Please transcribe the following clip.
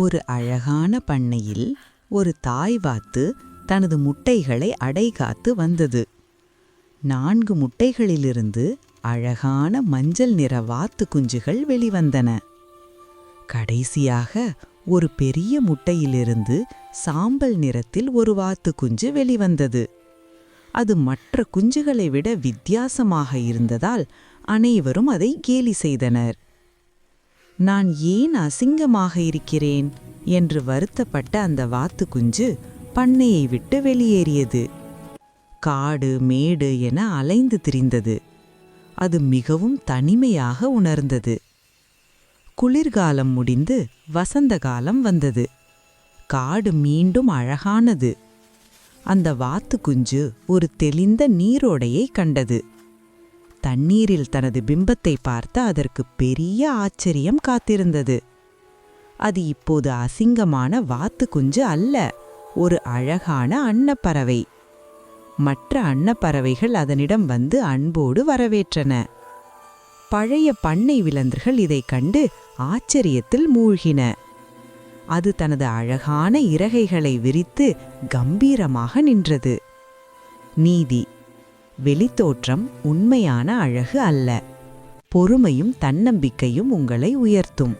ஒரு அழகான பண்ணையில் ஒரு தாய் வாத்து தனது முட்டைகளை அடைகாத்து வந்தது. நான்கு முட்டைகளிலிருந்து அழகான மஞ்சள் நிற வாத்து குஞ்சுகள் வெளிவந்தன. கடைசியாக ஒரு பெரிய முட்டையிலிருந்து சாம்பல் நிறத்தில் ஒரு வாத்து குஞ்சு வெளிவந்தது. அது மற்ற குஞ்சுகளை விட வித்தியாசமாக இருந்ததால் அனைவரும் அதை கேலி செய்தனர். நான் ஏன் அசிங்கமாக இருக்கிறேன்? என்று வருத்தப்பட்ட அந்த வாத்து குஞ்சு பண்ணையை விட்டு வெளியேறியது. காடு மேடு என அலைந்து திரிந்தது. அது மிகவும் தனிமையாக உணர்ந்தது. குளிர்காலம் முடிந்து வசந்த காலம் வந்தது. காடு மீண்டும் அழகானது. அந்த வாத்து குஞ்சு ஒரு தெளிந்த நீரோடையை கண்டது. தண்ணீரில் தனது பிம்பத்தை பார்த்து அதற்கு பெரிய ஆச்சரியம் காத்திருந்தது. அது இப்போது அசிங்கமான வாத்து குஞ்சு அல்ல ஒரு அழகான அன்னப்பறவை. மற்ற அன்னப்பறவைகள் அதனிடம் வந்து அன்போடு வரவேற்றன. பழைய பண்ணை விலங்குகள் இதைக் கண்டு ஆச்சரியத்தில் மூழ்கின. அது தனது அழகான இறகைகளை விரித்து கம்பீரமாக நின்றது. நீதி வெளித்தோற்றம் உண்மையான அழகு அல்ல. பொறுமையும் தன்னம்பிக்கையும் உங்களை உயர்த்தும்.